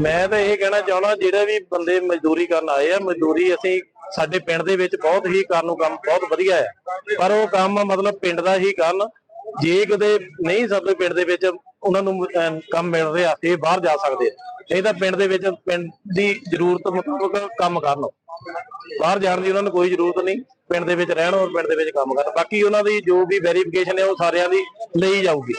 ਮੈਂ ਤਾਂ ਇਹ ਕਹਿਣਾ ਚਾਹੁੰਦਾ, ਜਿਹੜੇ ਵੀ ਬੰਦੇ ਮਜ਼ਦੂਰੀ ਕਰਨ ਆਏ ਆ, ਮਜ਼ਦੂਰੀ ਅਸੀਂ ਸਾਡੇ ਪਿੰਡ ਦੇ ਵਿੱਚ ਬਹੁਤ ਹੀ ਕਰਨ ਨੂੰ ਕੰਮ ਬਹੁਤ ਵਧੀਆ ਹੈ। ਪਰ ਉਹ ਕੰਮ ਮਤਲਬ ਪਿੰਡ ਦਾ ਹੀ ਕਰਨ, ਜੇ ਕਦੇ ਨਹੀਂ ਸਾਡੇ ਪਿੰਡ ਦੇ ਵਿੱਚ ਉਹਨਾਂ ਨੂੰ ਕੰਮ ਮਿਲ ਰਿਹਾ ਤੇ ਬਾਹਰ ਜਾ ਸਕਦੇ ਆ। ਨਹੀਂ ਤਾਂ ਪਿੰਡ ਦੇ ਵਿੱਚ ਪਿੰਡ ਦੀ ਜ਼ਰੂਰਤ ਮੁਤਾਬਕ ਕੰਮ ਕਰਨ। ਬਾਹਰ ਜਾਣ ਦੀ ਉਹਨਾਂ ਨੂੰ ਕੋਈ ਜ਼ਰੂਰਤ ਨਹੀਂ, ਪਿੰਡ ਦੇ ਵਿੱਚ ਰਹਿਣ ਔਰ ਪਿੰਡ ਦੇ ਵਿੱਚ ਕੰਮ ਕਰਨ। ਬਾਕੀ ਉਹਨਾਂ ਦੀ ਜੋ ਵੀ ਵੈਰੀਫਿਕੇਸ਼ਨ ਹੈ ਉਹ ਸਾਰਿਆਂ ਦੀ ਲਈ ਜਾਊਗੀ।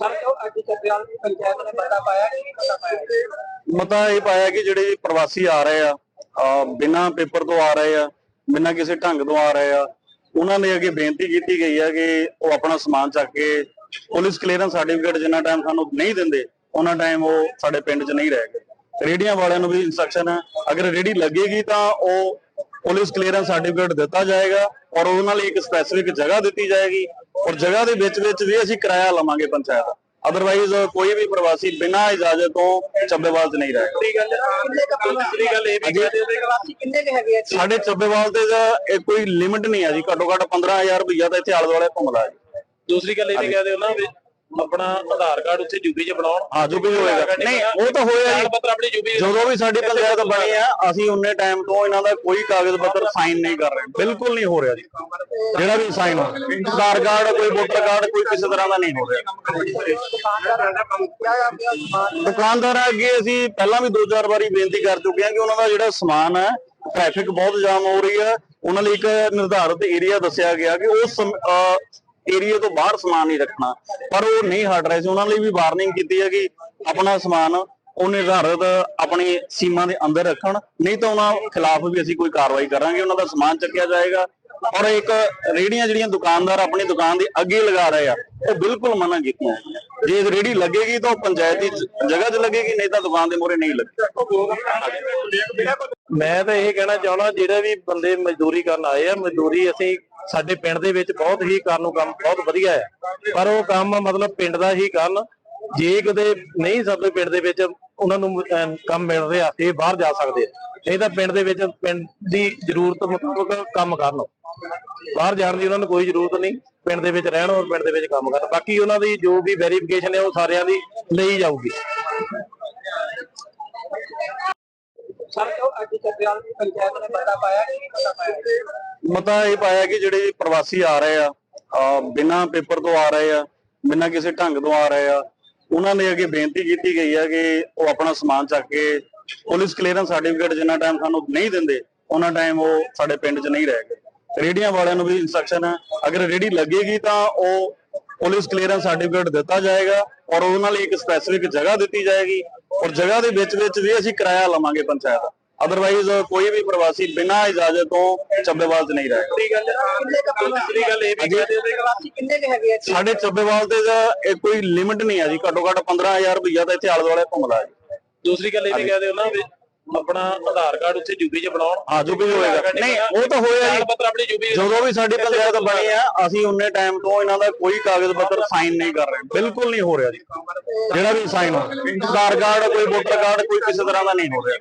ਸਰ ਅੱਜ ਚੱਬਿਆਲ ਦੀ ਪੰਚਾਇਤ ਨੇ ਮਤਾ ਪਾਇਆ ਕਿ ਨਹੀਂ ਮਤਾ ਪਾਇਆ। ਮਤਾ ਇਹ ਪਾਇਆ ਕਿ ਜਿਹੜੇ ਪ੍ਰਵਾਸੀ ਆ ਰਹੇ ਆ ਅਹ ਪੇਪਰ ਤੋਂ ਆ ਰਹੇ ਆ, ਬਿਨਾਂ ਕਿਸੇ ਢੰਗ ਤੋਂ ਆ ਰਹੇ ਆ, ਉਹਨਾਂ ਨੇ ਅੱਗੇ ਬੇਨਤੀ ਕੀਤੀ ਗਈ ਹੈ ਕਿ ਉਹ ਆਪਣਾ ਸਮਾਨ ਚੱਕ ਕੇ ਪੁਲਿਸ ਕਲੀਅਰੈਂਸ ਸਰਟੀਫਿਕੇਟ ਜਿੰਨਾ ਟਾਈਮ ਸਾਨੂੰ ਨਹੀਂ ਦਿੰਦੇ, ਉਹਨਾਂ ਟਾਈਮ ਉਹ ਸਾਡੇ ਪਿੰਡ 'ਚ ਨਹੀਂ ਰਹਿ ਗਏ। ਰੇੜੀਆਂ ਵਾਲਿਆਂ ਨੂੰ ਵੀ ਇਨਸਟਰਕਸ਼ਨ ਹੈ ਅਗਰ ਰੇੜੀ ਲੱਗੇਗੀ ਤਾਂ ਉਹ ਪੁਲਿਸ ਕਲੀਅਰੈਂਸ ਸਰਟੀਫਿਕੇਟ ਦਿੱਤਾ ਜਾਏਗਾ ਔਰ ਉਹਨਾਂ ਲਈ ਇੱਕ ਸਪੈਸੀਫਿਕ ਜਗ੍ਹਾ ਦਿੱਤੀ ਜਾਏਗੀ ਔਰ ਜਗ੍ਹਾ ਦੇ ਵਿੱਚ ਵਿੱਚ ਵੀ ਅਸੀਂ ਕਿਰਾਇਆ ਲਵਾਂਗੇ ਪੰਚਾਇਤ ਅਦਰਵਾਈਜ਼ ਕੋਈ ਵੀ ਪ੍ਰਵਾਸੀ ਬਿਨਾਂ ਇਜਾਜ਼ਤ ਤੋਂ ਚੱਬੇਵਾਲ 'ਚ ਨਹੀਂ ਰਹੇਗਾ। ਦੂਸਰੀ ਗੱਲ ਕਿੰਨੇ ਕੁ ਦੂਸਰੀ ਗੱਲ ਇਹ ਵੀ ਕਹਿ ਦਿਓ ਵੀ ਪ੍ਰਵਾਸੀ ਕਿੰਨੇ ਕੁ ਹੈਗੇ ਆ ਇੱਥੇ? ਸਾਡੇ ਚੱਬੇਵਾਲ ਤੇ ਤਾਂ ਇਹ ਕੋਈ ਲਿਮਿਟ ਨਹੀਂ ਹੈ ਜੀ। ਘੱਟੋ ਘੱਟ 15000 ਰੁਪਈਆ ਤਾਂ ਇੱਥੇ ਆਲੇ ਦੁਆਲੇ ਘੁੰਮਦਾ ਹੈ ਦੂਸਰੀ ਗੱਲ ਇਹ ਵੀ ਕਹਿ ਦਿਓ ਨਾ ਵੀ ਆਪਣਾ ਆਧਾਰ ਕਾਰਡ ਉੱਥੇ ਯੂਪੀ 'ਚ ਬਣਾਉਣ। ਹਾਂ ਜੋ ਵੀ ਹੋਏਗਾ। ਨਹੀਂ ਉਹ ਤਾਂ ਹੋਇਆ ਜੀ। ਪੱਤਰ ਆਪਣੀ ਯੂਪੀ ਜਦੋਂ ਵੀ ਸਾਡੀ ਪੰਚਾਇਤ ਬਣੀ ਆ ਅਸੀਂ ਉਨੇ ਟਾਈਮ ਤੋਂ ਇਹਨਾਂ ਦਾ ਕੋਈ ਕਾਗਜ਼ ਪੱਤਰ ਸਾਈਨ ਨਹੀਂ ਕਰ ਰਹੇ। ਬਿਲਕੁਲ ਨਹੀਂ ਹੋ ਰਿਹਾ ਜੀ। ਜਿਹੜਾ ਵੀ ਸਾਈਨ ਹੋ ਆਧਾਰ ਕਾਰਡ ਕੋਈ ਵੋਟਰ ਕਾਰਡ ਕੋਈ ਕਿਸੇ ਤਰ੍ਹਾਂ ਦਾ ਨਹੀਂ ਹੋ ਰਿਹਾ। ਦੁਕਾਨਦਾਰਾਂ ਅੱਗੇ ਅਸੀਂ ਪਹਿਲਾਂ ਵੀ ਦੋ ਚਾਰ ਵਾਰੀ ਬੇਨਤੀ ਕਰ ਚੁੱਕੇ ਹਾਂ ਕਿ ਉਹਨਾਂ ਦਾ ਜਿਹੜਾ ਸਮਾਨ ਹੈ ਟ੍ਰੈਫਿਕ ਬਹੁਤ ਜਾਮ ਹੋ ਰਹੀ ਹੈ। ਉਹਨਾਂ ਲਈ ਇੱਕ ਨਿਰਧਾਰਿਤ ਏਰੀਆ ਦੱਸਿਆ ਗਿਆ ਕਿ ਉਸ ਏਰੀਆ ਤੋਂ ਬਾਹਰ ਸਮਾਨ ਨਹੀਂ ਰੱਖਣਾ। ਪਰ ਉਹ ਨਹੀਂ ਹਟ ਰਹੇ ਸੀ। ਉਹਨਾਂ ਲਈ ਵੀ ਵਾਰਨਿੰਗ ਕੀਤੀ ਹੈ ਕਿ ਆਪਣਾ ਸਮਾਨ ਉਹ ਨਿਰਧਾਰਿਤ ਆਪਣੀ ਸੀਮਾ ਦੇ ਅੰਦਰ ਰੱਖਣ। ਨਹੀਂ ਤਾਂ ਉਹਨਾਂ ਖਿਲਾਫ ਵੀ ਅਸੀਂ ਕੋਈ ਕਾਰਵਾਈ ਕਰਾਂਗੇ। ਉਹਨਾਂ ਦਾ ਸਮਾਨ ਚੱਕਿਆ ਜਾਏਗਾ। ਔਰ ਇੱਕ ਰੇੜੀਆਂ ਜਿਹੜੀਆਂ ਦੁਕਾਨਦਾਰ ਆਪਣੀ ਦੁਕਾਨ ਦੇ ਅੱਗੇ ਲਗਾ ਰਹੇ ਆ, ਉਹ ਬਿਲਕੁਲ ਮਨਾ ਕੀਤੀਆਂ ਜੇ ਰੇੜੀ ਲੱਗੇਗੀ ਤਾਂ ਉਹ ਪੰਚਾਇਤੀ ਜਗ੍ਹਾ 'ਚ ਲੱਗੇਗੀ, ਨਹੀਂ ਤਾਂ ਦੁਕਾਨ ਦੇ ਮੂਹਰੇ ਨਹੀਂ ਲੱਗੇ ਮੈਂ ਤਾਂ ਇਹ ਕਹਿਣਾ ਚਾਹੁੰਦਾ, ਜਿਹੜੇ ਵੀ ਬੰਦੇ ਮਜ਼ਦੂਰੀ ਕਰਨ ਆਏ ਆ, ਮਜ਼ਦੂਰੀ ਅਸੀਂ ਸਾਡੇ ਪਿੰਡ ਦੇ ਵਿੱਚ ਬਹੁਤ ਹੀ ਕਰਨ ਕੰਮ ਬਹੁਤ ਵਧੀਆ ਹੈ। ਪਰ ਉਹ ਕੰਮ ਮਤਲਬ ਪਿੰਡ ਦਾ ਹੀ ਕਰਨ। ਜੇ ਕਦੇ ਨਹੀਂ ਸਾਡੇ ਪਿੰਡ ਦੇ ਵਿੱਚ ਉਹਨਾਂ ਨੂੰ ਕੰਮ ਮਿਲ ਰਿਹਾ ਤੇ ਬਾਹਰ ਜਾ ਸਕਦੇ ਆ। ਨਹੀਂ ਤਾਂ ਪਿੰਡ ਦੇ ਵਿੱਚ ਪਿੰਡ ਦੀ ਜ਼ਰੂਰਤ ਮੁਤਾਬਕ ਕੰਮ ਕਰਨ। ਬਾਹਰ ਜਾਣ ਦੀ ਉਹਨਾਂ ਨੂੰ ਕੋਈ ਜ਼ਰੂਰਤ ਨਹੀਂ, ਪਿੰਡ ਦੇ ਵਿੱਚ ਰਹਿਣ ਔਰ ਪਿੰਡ ਦੇ ਵਿੱਚ ਕੰਮ ਕਰਨ। ਬਾਕੀ ਉਹਨਾਂ ਦੀ ਜੋ ਵੀ ਵੈਰੀਫਿਕੇਸ਼ਨ ਹੈ ਉਹ ਸਾਰਿਆਂ ਦੀ ਲਈ ਜਾਊਗੀ। ਅੱਜ ਚੱਬਿਆਲ ਦੀ ਪੰਚਾਇਤ ਨੇ ਮਤਾ ਪਾਇਆ ਕਿ ਨਹੀਂ ਪਾਇਆ? ਮਤਾ ਇਹ ਪਾਇਆ ਕਿ ਜਿਹੜੇ ਪ੍ਰਵਾਸੀ ਆ ਰਹੇ ਆ ਅਹ ਪੇਪਰ ਤੋਂ ਆ ਰਹੇ ਆ, ਬਿਨਾਂ ਕਿਸੇ ਢੰਗ ਤੋਂ ਆ ਰਹੇ ਆ, ਉਹਨਾਂ ਨੇ ਅੱਗੇ ਬੇਨਤੀ ਕੀਤੀ ਗਈ ਹੈ ਕਿ ਉਹ ਆਪਣਾ ਸਮਾਨ ਚੱਕ ਕੇ ਪੁਲਿਸ ਕਲੀਅਰੈਂਸ ਸਰਟੀਫਿਕੇਟ ਜਿੰਨਾ ਟਾਈਮ ਸਾਨੂੰ ਨਹੀਂ ਦਿੰਦੇ, ਉਹਨਾਂ ਟਾਈਮ ਉਹ ਸਾਡੇ ਪਿੰਡ 'ਚ ਨਹੀਂ ਰਹਿ ਗਏ। ਰੇੜੀਆਂ ਵਾਲਿਆਂ ਨੂੰ ਵੀ ਇਨਸਟਰਕਸ਼ਨ ਹੈ ਅਗਰ ਰੇੜੀ ਲੱਗੇਗੀ ਤਾਂ ਉਹ ਪੁਲਿਸ ਕਲੀਅਰੈਂਸ ਸਰਟੀਫਿਕੇਟ ਦਿੱਤਾ ਜਾਏਗਾ ਔਰ ਉਹਨਾਂ ਲਈ ਇੱਕ ਸਪੈਸੀਫਿਕ ਜਗ੍ਹਾ ਦਿੱਤੀ ਜਾਏਗੀ ਔਰ ਜਗ੍ਹਾ ਦੇ ਵਿੱਚ ਵਿੱਚ ਵੀ ਅਸੀਂ ਕਿਰਾਇਆ ਲਵਾਂਗੇ ਪੰਚਾਇਤ ਅਦਰਵਾਈਜ਼ ਕੋਈ ਵੀ ਪ੍ਰਵਾਸੀ ਬਿਨਾਂ ਇਜਾਜ਼ਤ ਤੋਂ ਚੱਬੇਵਾਲ 'ਚ ਨਹੀਂ ਰਹੇਗਾ ਦੂਸਰੀ ਗੱਲ ਕਿੰਨੇ ਕੁ ਦੂਸਰੀ ਗੱਲ ਇਹ ਵੀ ਕਹਿ ਦਿਓ ਵੀ ਪ੍ਰਵਾਸੀ ਕਿੰਨੇ ਕੁ ਹੈਗੇ ਆ ਇੱਥੇ? ਸਾਡੇ ਚੱਬੇਵਾਲ ਤੇ ਤਾਂ ਇਹ ਕੋਈ ਲਿਮਿਟ ਨਹੀਂ ਹੈ ਜੀ। ਘੱਟੋ ਘੱਟ 15000 ਰੁਪਈਆ ਤਾਂ ਇੱਥੇ ਆਲੇ ਦੁਆਲੇ ਘੁੰਮਦਾ ਹੈ ਦੂਸਰੀ ਗੱਲ ਇਹ ਵੀ ਕਹਿ ਦਿਓ ਨਾ ਵੀ ਆਪਣਾ ਆਧਾਰ ਕਾਰਡ ਉੱਥੇ ਯੂਪੀ 'ਚ ਬਣਾਉਣ। ਹਾਂ ਜੋ ਵੀ ਹੋਏਗਾ। ਨਹੀਂ ਉਹ ਤਾਂ ਹੋਇਆ ਜੀ। ਪੱਤਰ ਆਪਣੀ ਯੂਪੀ ਜਦੋਂ ਵੀ ਸਾਡੀ ਪੰਚਾਇਤ ਬਣੀ ਆ ਅਸੀਂ ਉਨੇ ਟਾਈਮ ਤੋਂ ਇਹਨਾਂ ਦਾ ਕੋਈ ਕਾਗਜ਼ ਪੱਤਰ ਸਾਈਨ ਨਹੀਂ ਕਰ ਰਹੇ। ਬਿਲਕੁਲ ਨਹੀਂ ਹੋ ਰਿਹਾ ਜੀ। ਜਿਹੜਾ ਵੀ ਸਾਈਨ ਹੋ ਆਧਾਰ ਕਾਰਡ ਕੋਈ ਵੋਟਰ ਕਾਰਡ ਕੋਈ ਕਿਸੇ ਤਰ੍ਹਾਂ ਦਾ ਨਹੀਂ ਹੋ ਰਿਹਾ।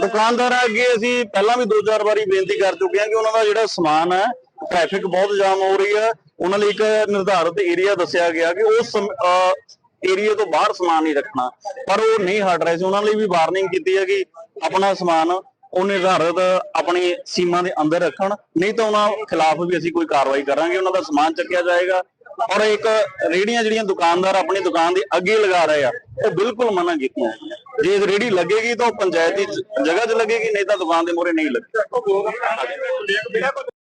ਦੁਕਾਨਦਾਰਾਂ ਅੱਗੇ ਅਸੀਂ ਪਹਿਲਾਂ ਵੀ ਦੋ ਚਾਰ ਵਾਰੀ ਬੇਨਤੀ ਕਰ ਚੁੱਕੇ ਹਾਂ ਕਿ ਉਹਨਾਂ ਦਾ ਜਿਹੜਾ ਸਮਾਨ ਹੈ ਟ੍ਰੈਫਿਕ ਬਹੁਤ ਜਾਮ ਹੋ ਰਹੀ ਹੈ। ਉਹਨਾਂ ਲਈ ਇੱਕ ਨਿਰਧਾਰਿਤ ਏਰੀਆ ਦੱਸਿਆ ਗਿਆ ਕਿ ਉਸ ਏਰੀਆ ਤੋਂ ਬਾਹਰ ਸਮਾਨ ਨਹੀਂ ਰੱਖਣਾ। ਪਰ ਉਹ ਨਹੀਂ ਹਟ ਰਹੇ ਸੀ। ਉਹਨਾਂ ਲਈ ਵੀ ਵਾਰਨਿੰਗ ਕੀਤੀ ਹੈ ਕਿ ਆਪਣਾ ਸਮਾਨ ਉਹ ਨਿਰਧਾਰਿਤ ਆਪਣੀ ਸੀਮਾ ਦੇ ਅੰਦਰ ਰੱਖਣ। ਨਹੀਂ ਤਾਂ ਉਹਨਾਂ ਖਿਲਾਫ ਵੀ ਅਸੀਂ ਕੋਈ ਕਾਰਵਾਈ ਕਰਾਂਗੇ। ਉਹਨਾਂ ਦਾ ਸਮਾਨ ਚੱਕਿਆ ਜਾਏਗਾ। ਔਰ ਇੱਕ ਰੇੜੀਆਂ ਜਿਹੜੀਆਂ ਦੁਕਾਨਦਾਰ ਆਪਣੀ ਦੁਕਾਨ ਦੇ ਅੱਗੇ ਲਗਾ ਰਹੇ ਆ, ਉਹ ਬਿਲਕੁਲ ਮਨਾ ਕੀਤੀਆਂ ਜੇ ਰੇੜੀ ਲੱਗੇਗੀ ਤਾਂ ਉਹ ਪੰਚਾਇਤੀ ਜਗ੍ਹਾ 'ਚ ਲੱਗੇਗੀ, ਨਹੀਂ ਤਾਂ ਦੁਕਾਨ ਦੇ ਮੂਹਰੇ ਨਹੀਂ ਲੱਗੇਗੀ।